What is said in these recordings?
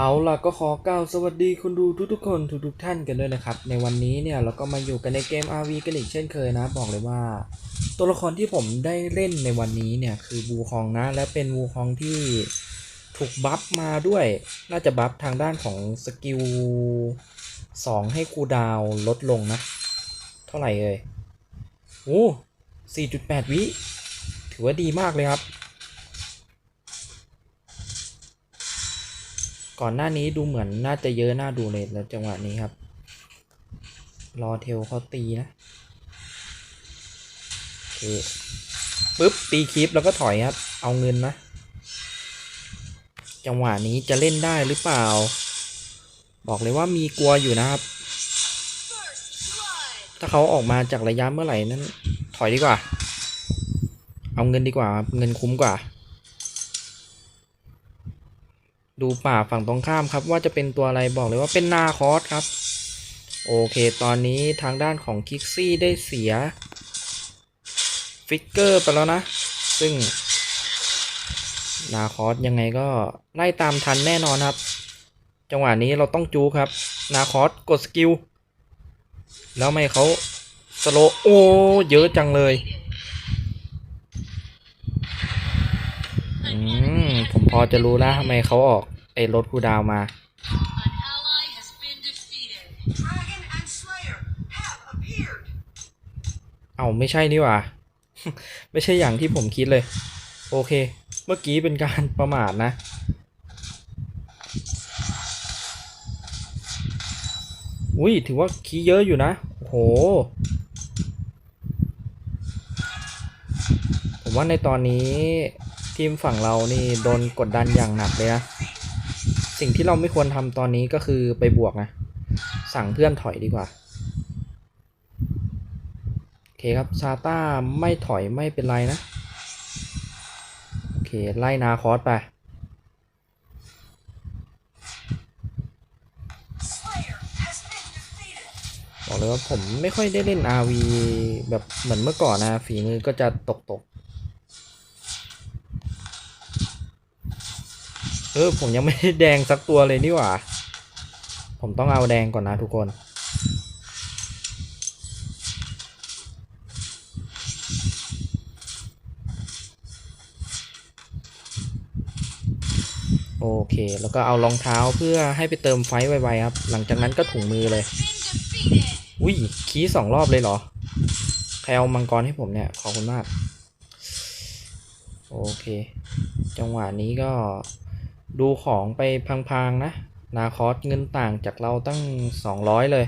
เอาล่ะก็ขอกล่าวสวัสดีคุณดูทุกๆคนทุกๆท่านกันด้วยนะครับ ในวันนี้เนี่ยเราก็มาอยู่กันในเกม RV กันอีกเช่นเคยนะ บอกเลยว่า ตัวละครที่ผมได้เล่นในวันนี้เนี่ยคือบูคองนะ และเป็นบูคองที่ถูกบัฟมาด้วย น่าจะบัฟทางด้านของสกิล2 ให้คูดาวลดลงนะ เท่าไหร่เอ่ยโอ้4.8 วิถือว่าดีมากเลยครับ ก่อนหน้านี้ดูเหมือนน่าจะเยอะน่าดูเลยแล้วจังหวะนี้ครับ รอเทลเขาตีนะโอเคปุ๊บตีคลิปแล้วก็ถอยครับ เอาเงินนะ จังหวะนี้จะเล่นได้หรือเปล่า บอกเลยว่ามีกลัวอยู่นะครับ ถ้าเขาออกมาจากระยะเมื่อไหร่นั้น ถอยดีกว่า เอาเงินดีกว่า เงินคุ้มกว่า ดูป่าฝั่งตรงข้ามครับ ว่าจะเป็นตัวอะไรบอกเลยว่าเป็นนาคอสครับ โอเค ตอนนี้ทางด้านของคิกซี่ได้เสีย ฟิกเกอร์ไปแล้วนะ ซึ่ง นาคอสยังไงก็ไล่ตามทันแน่นอนครับ จังหวะนี้เราต้องจูครับ นาคอสกดสกิล แล้วไม่เขาสโลโอเยอะจังเลยอืมผมพอจะรู้แล้วทำไมเขาออก ไอ้รถคูลดาวน์มา An ally has been defeated. Dragon and Slayer have appeared. เอาไม่ใช่นี่หว่า ไม่ใช่อย่างที่ผมคิดเลย โอเค เมื่อกี้เป็นการประมาทนะ อุ้ยถือว่าคีย์เยอะอยู่นะ โอ้โห ผมว่าในตอนนี้ทีมฝั่งเรานี่โดนกดดันอย่างหนักเลยนะ สิ่งที่เราไม่ควรทำตอนนี้ก็คือไปบวกนะ สั่งเพื่อนถอยดีกว่า โอเคครับซาต้าไม่ถอยไม่เป็นไรนะ โอเค ไล่นาคอสไป บอกเลยว่าผมไม่ค่อยได้เล่น RV แบบเหมือนเมื่อก่อนนะ ฝีมือก็จะตกตก ออผมยังไม่ได้แดงสักตัวเลยนี่หว่า ผมต้องเอาแดงก่อนนะทุกคนโอเค แล้วก็เอารองเท้าเพื่อให้ไปเติมไฟไวๆครับ หลังจากนั้นก็ถุงมือเลย อุ้ยคีย์สองรอบเลยเหรอ ใครเอามังกรให้ผมเนี่ย ขอบคุณมาก โอเค จังหวะนี้ก็ ดูของไปพังๆนะ นาคอสเงินต่างจากเราตั้ง 200 เลย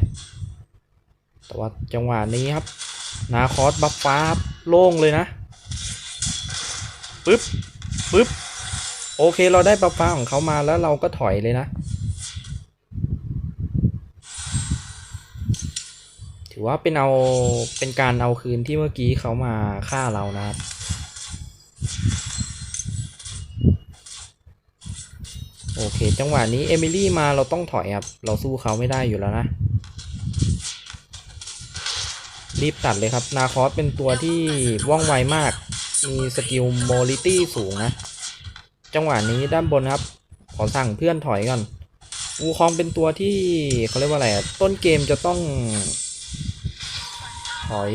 แต่ว่าจังหวะนี้ครับ นาคอสบัฟฟ้ารับโล่งเลยนะปึ๊บปึ๊บโอเคเราได้บัฟฟ้าของเขามาแล้วเราก็ถอยเลยนะ ถือว่าเป็นเอาเป็นการเอาคืนที่เมื่อกี้เขามาฆ่าเรานะครับ โอเค จังหวะนี้เอมิลี่มาเราต้องถอยครับ เราสู้เขาไม่ได้อยู่แล้วนะ รีบตัดเลยครับ นาคอสเป็นตัวที่ว่องไวมาก มีสกิลโมลิตี้สูงนะ จังหวะนี้ด้านบนครับ ขอสั่งเพื่อนถอยก่อนวูคองเป็นตัวที่เขาเรียกว่าอะไรต้นเกมจะต้อง ถอย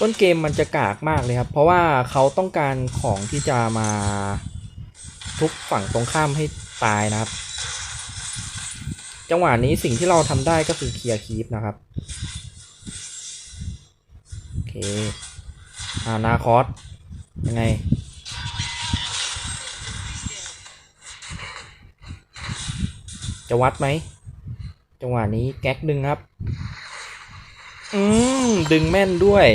ต้นเกมมันจะกากมากเลยครับ เพราะว่าเขาต้องการของที่จะมาทุบฝั่งตรงข้ามให้ตายนะครับ จังหวะนี้สิ่งที่เราทำได้ก็คือเคลียร์คีปนะครับโอเคอานาคอสยังไงจะวัดไหมจังหวะนี้แก๊กดึงครับ อืม ดึงแม่นด้วย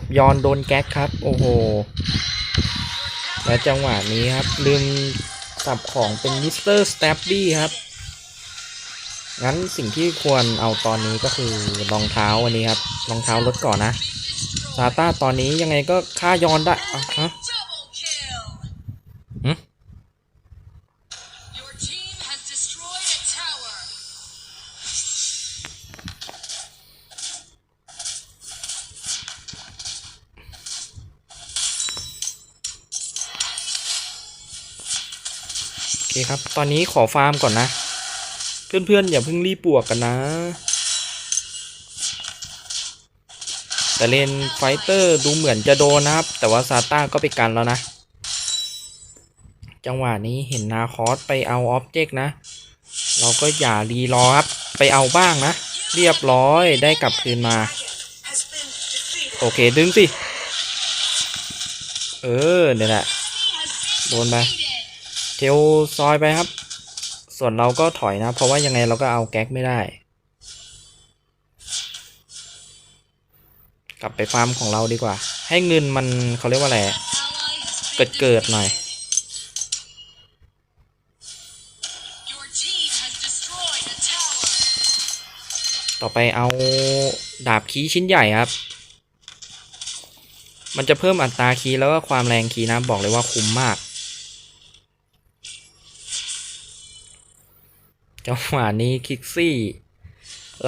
บยอนโดนแก๊กครับ โอ้โห และจังหวะนี้ครับ ลืมสับของเป็นมิสเตอร์สแตปปี้ครับ งั้นสิ่งที่ควรเอาตอนนี้ก็คือรองเท้าวันนี้ครับ รองเท้าลดก่อนนะ ซาต้าตอนนี้ยังไงก็ฆ่ายอนได้อะฮะ ครับ ตอนนี้ขอฟาร์มก่อนนะ เพื่อนๆ อย่าเพิ่งรีบบวกกันนะ แต่เลนไฟเตอร์ดูเหมือนจะโดนนะครับ แต่ว่าซาต้าก็ไปกันแล้วนะ จังหวะนี้เห็นนาคอสไปเอาออบเจกต์นะ เราก็อย่ารีรอครับ ไปเอาบ้างนะ เรียบร้อยได้กลับคืนมา โอเคดึงสิ เออเนี่ยแหละโดนไป เทลซอยไปครับ ส่วนเราก็ถอยนะ เพราะว่ายังไงเราก็เอาแก๊กไม่ได้ กลับไปฟาร์มของเราดีกว่า ให้เงินมันเขาเรียกว่าอะไร เกิดเกิดๆหน่อยต่อไปเอาดาบคีชิ้นใหญ่ครับ มันจะเพิ่มอัตราคีแล้วก็ความแรงคีนะบอกเลยว่าคุ้มมาก จังหวะนี้คิกซี่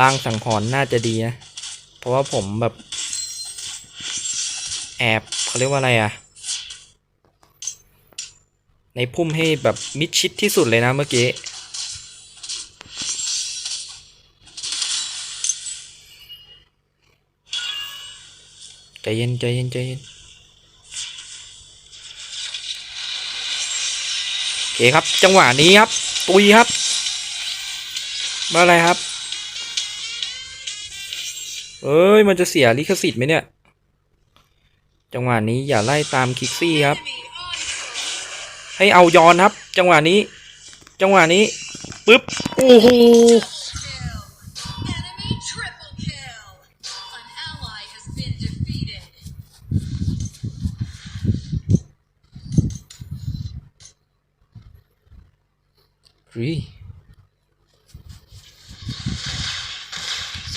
ลางสังหรณ์น่าจะดีนะ เพราะว่าผมแบบ แอบเขาเรียกว่าอะไรอะในพุ่มให้แบบมิดชิดที่สุดเลยนะเมื่อกี้ใจเย็นใจเย็นใจเย็นโอเคครับ จังหวะนี้ครับ ตุยครับ มาอะไรครับ เอ้ย มันจะเสียลิขสิทธิ์ไหมเนี่ย จังหวะนี้อย่าไล่ตามคิกซี่ครับ ให้เอายอนครับ จังหวะนี้ จังหวะนี้ปึ๊บ โอ้โห Kill.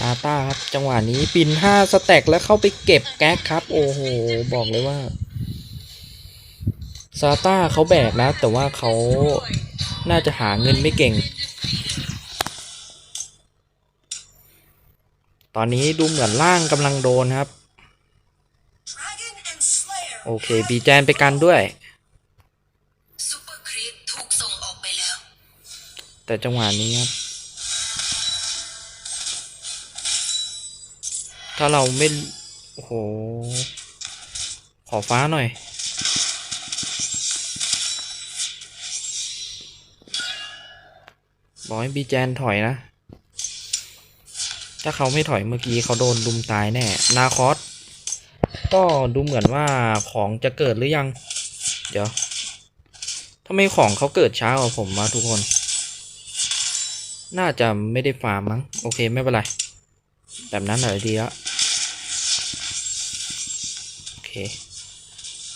ซาตาครับจังหวะนี้ปินห้าสแต็กแล้วเข้าไปเก็บแก๊กครับ โอ้โห บอกเลยว่าซาต้าเขาแบกนะ แต่ว่าเขาน่าจะหาเงินไม่เก่ง ตอนนี้ดูเหมือนล่างกำลังโดนครับ โอเค บีแจนไปกันด้วย แต่จังหวะนี้ครับ ถ้าเราไม่ โอ้โห ขอฟ้าหน่อย บอกให้บีแจนถอยนะ ถ้าเขาไม่ถอยเมื่อกี้เขาโดนลุมตายแน่ นาคอส ก็ดูเหมือนว่าของจะเกิดหรือยัง เดี๋ยวทำไมของเขาเกิดช้ากว่าผมมาทุกคน น่าจะไม่ได้ฟาร์มมั้ง โอเคไม่เป็นไร แบบนั้นหน่อยดีแล้ว เค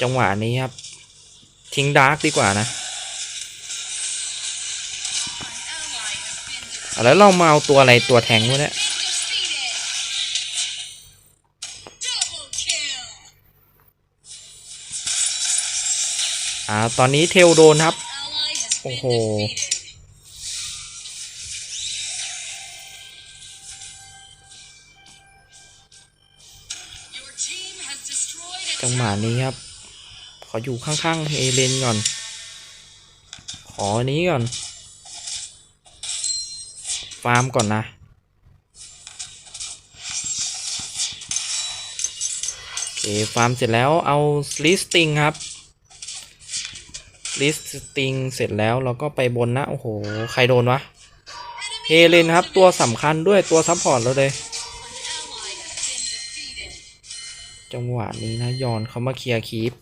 จังหวะนี้ครับ ทิ้งดาร์กดีกว่านะแล้วเรามาเอาตัวอะไรตัวแทงวะเนี่ยอ่า ตอนนี้เทลโดนครับ โอ้โห จังหวะนี้ครับ ขออยู่ข้างๆเอเลนก่อน ขออันนี้ก่อน ฟาร์มก่อนนะ โอเค ฟาร์มเสร็จแล้วเอาลิสติงครับลิสติงเสร็จแล้วเราก็ไปบนนะ โอ้โห ใครโดนวะเฮเลนครับ ตัวสำคัญด้วยตัวซัพพอร์ตเราเลย จังหวะนี้นะยอนเขามาเคลียร์คีป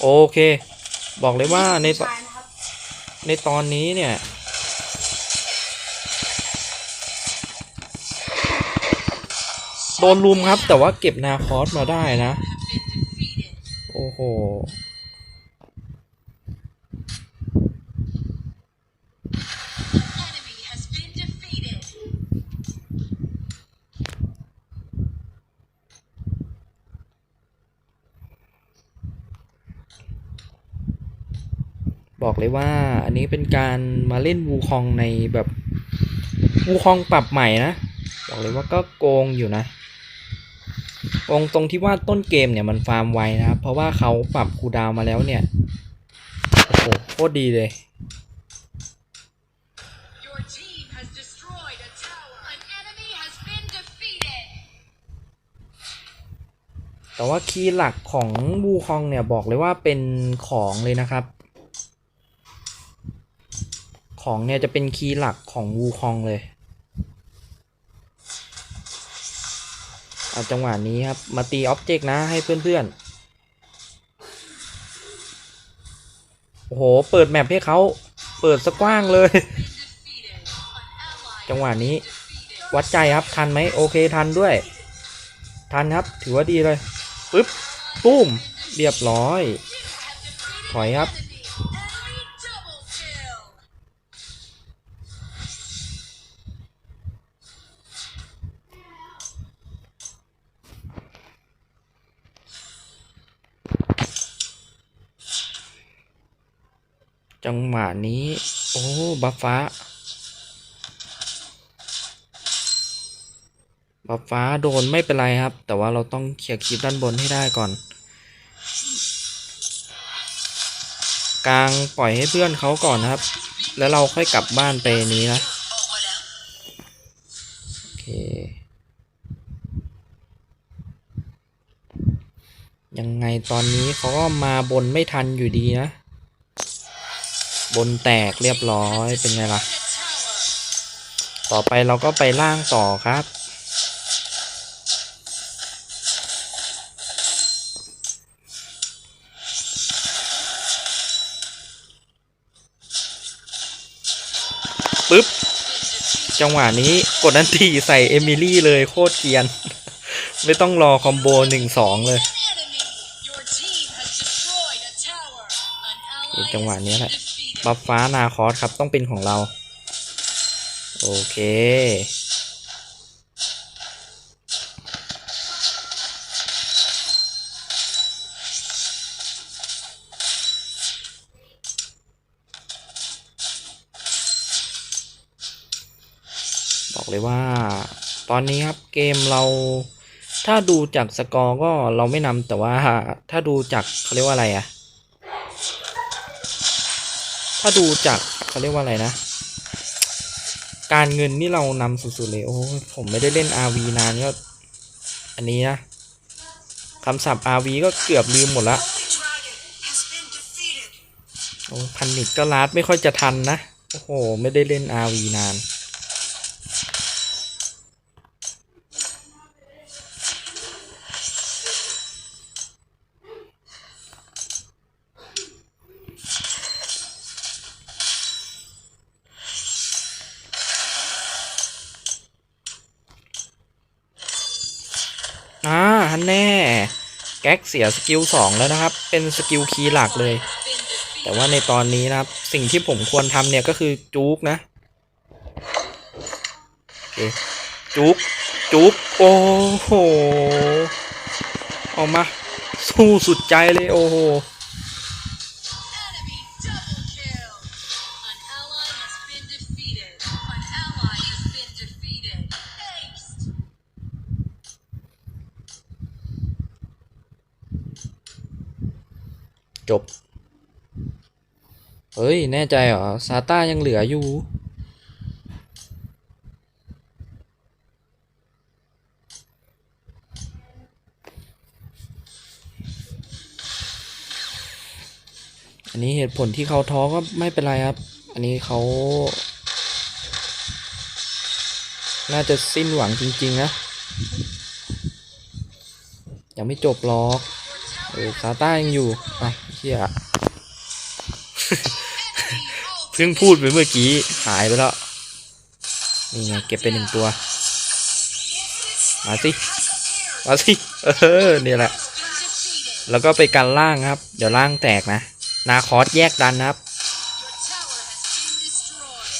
โอเค บอกเลยว่าในตในตอนนี้เนี่ยโดนลุมครับแต่ว่าเก็บนาคอสมาได้นะ โอ้โห บอกเลยว่าอันนี้เป็นการมาเล่นวูคองในแบบวูคองปรับใหม่นะ บอกเลยว่าก็โกงอยู่นะตรงตรงที่ว่าต้นเกมเนี่ยมันฟาร์มไวนะครับ เพราะว่าเขาปรับคูดาวมาแล้วเนี่ยโอ้โหโคตรดีเลยแต่ว่าคีย์หลักของบูคองเนี่ยบอกเลยว่าเป็นของเลยนะครับ ของเนี่ยจะเป็นคีย์หลักของวูคองเลยเอาจังหวะนี้ครับ มาตีออบเจกต์นะให้เพื่อนๆ โอ้โห เปิดแมปให้เขา เปิดสกว้างเลย จังหวะนี้ วัดใจครับ ทันไหมโอเคทันด้วย ทันครับ ถือว่าดีเลยปึ๊บตุ้ม เรียบร้อย ถอยครับ จังหวะนี้ โอ้บัฟฟ้า บัฟฟ้าโดนไม่เป็นไรครับ แต่ว่าเราต้องเคลียร์คลิปด้านบนให้ได้ก่อน กลางปล่อยให้เพื่อนเขาก่อนนะครับ แล้วเราค่อยกลับบ้านไปนี้นะ โอเค ยังไงตอนนี้เขาก็มาบนไม่ทันอยู่ดีนะ บนแตกเรียบร้อยเป็นไงล่ะ A tower. ต่อไปเราก็ไปล่างต่อครับ ปึ๊บ จังหวะนี้กดอันทีใส่เอมิลี่เลยโคตรเกรียน ไม่ต้องรอคอมโบหนึ่งสองเลย Enemy. Your team has destroyed a tower. An ally อีกจังหวะ has นี้ been แหละ defeated. บัฟฟ้านาคอสครับต้องเป็นของเรา โอเค บอกเลยว่า ตอนนี้ครับเกมเราถ้าดูจากสกอร์ก็เราไม่นำแต่ว่าถ้าดูจากเขาเรียกว่าอะไรอะ ถ้าดูจากเขาเรียกว่าอะไรนะ การเงินนี่เรานำสุดๆเลย โอ้ผมไม่ได้เล่น RV นานก็ อันนี้นะคำศัพท์ RV ก็เกือบลืมหมดละโอ้พันนิดก็ลาดไม่ค่อยจะทันนะ โอ้โห ไม่ได้เล่น RV นาน แก๊กเสียสกิลสองแล้วนะครับ เป็นสกิลคีย์หลักเลย แต่ว่าในตอนนี้นะครับ สิ่งที่ผมควรทำเนี่ยก็คือจุกนะโอเคจุกจุกโอ้โห ออกมา สู้สุดใจเลยโอ้โห จบ เฮ้ย แน่ใจเหรอ ซาต้ายังเหลืออยู่อันนี้เหตุผลที่เขาท้อก็ไม่เป็นไรครับ อันนี้เขา น่าจะสิ้นหวังจริง ๆ นะ ยังไม่จบหรอก เออซาต้ายังอยู่อะเฮียเพิ่งพูดไปเมื่อกี้หายไปแล้วนี่ไงเก็บไปหนึ่งตัว มาสิ มาสิ เออเนี่ยแหละ Been defeated. แล้วก็ไปกันล่างครับ เดี๋ยวล่างแตกนะ นาคอสแยกดันนะครับ Your tower has been destroyed.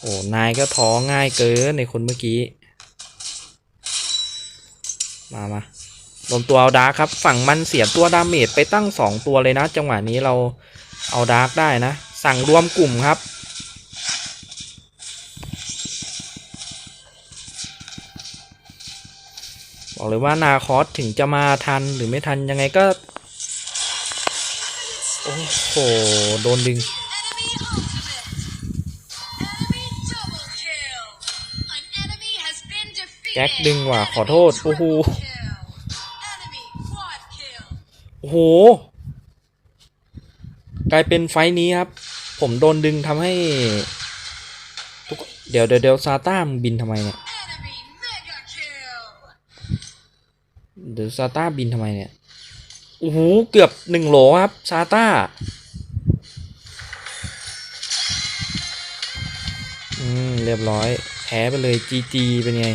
โอ้นายก็ท้อง่ายเกินในคนเมื่อกี้ มามา รวมตัวเอาดาร์คครับ ฝั่งมันเสียตัวดาเมจไปตั้งสองตัวเลยนะ จังหวะนี้เราเอาดาร์คได้นะ สั่งรวมกลุ่มครับ บอกเลยว่านาคอสถึงจะมาทันหรือไม่ทันยังไงก็ โอ้โห โดนดึงแจ็คดึงว่ะขอโทษ โอ้โห กลายเป็นไฟนี้ครับ ผมโดนดึงทำให้ทุกเดี๋ยวเดี๋ยวเดี๋ยวซาต้ามบินทำไมเนี่ยเดี๋ยวซาต้าบินทำไมเนี่ยโอ้โหเกือบหนึ่งโหลครับซาต้าอืมเรียบร้อยแพ้ไปเลยจีจีเป็นไง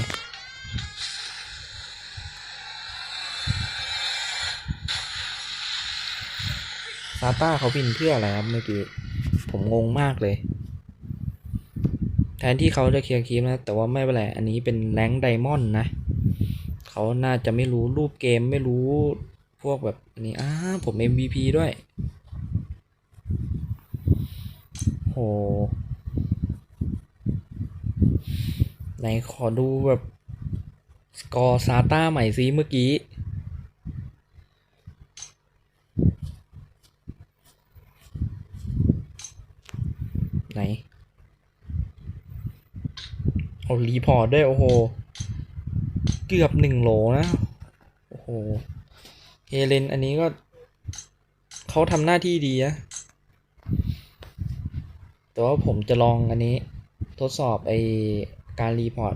ต้าเขาบินเพื่ออะไรครับเมื่อกี้ ผมงงมากเลย แทนที่เขาจะเคลียร์คีมนะ แต่ว่าไม่เป็นไรอันนี้เป็นแรงไดมอนด์นะเขาน่าจะไม่รู้รูปเกมไม่รู้พวกแบบนนี้อ้าผม MVP ด้วย โหไหนขอดูแบบ สกอร์ซาต้าใหม่ซิเมื่อกี้ ไหน เอารีพอร์ตด้วยโอ้โห เกือบหนึ่งโหลนะ โอ้โหเฮเลนอันนี้ก็ เขาทำหน้าที่ดีนะ แต่ว่าผมจะลองอันนี้ ทดสอบไอการรีพอร์ต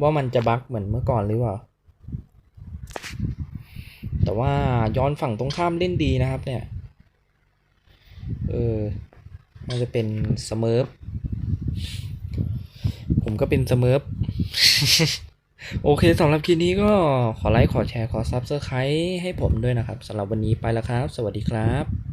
ว่ามันจะบั๊กเหมือนเมื่อก่อนหรือเปล่า แต่ว่าย้อนฝั่งตรงข้ามเล่นดีนะครับเนี่ย เออ มันจะเป็นสเมิร์ฟผมก็เป็นสเมิร์ฟโอเคสำหรับคลิปนี้ก็ขอไลค์ ขอแชร์ ขอซับสไครต์ให้ผมด้วยนะครับสำหรับวันนี้ไปแล้วครับ สวัสดีครับ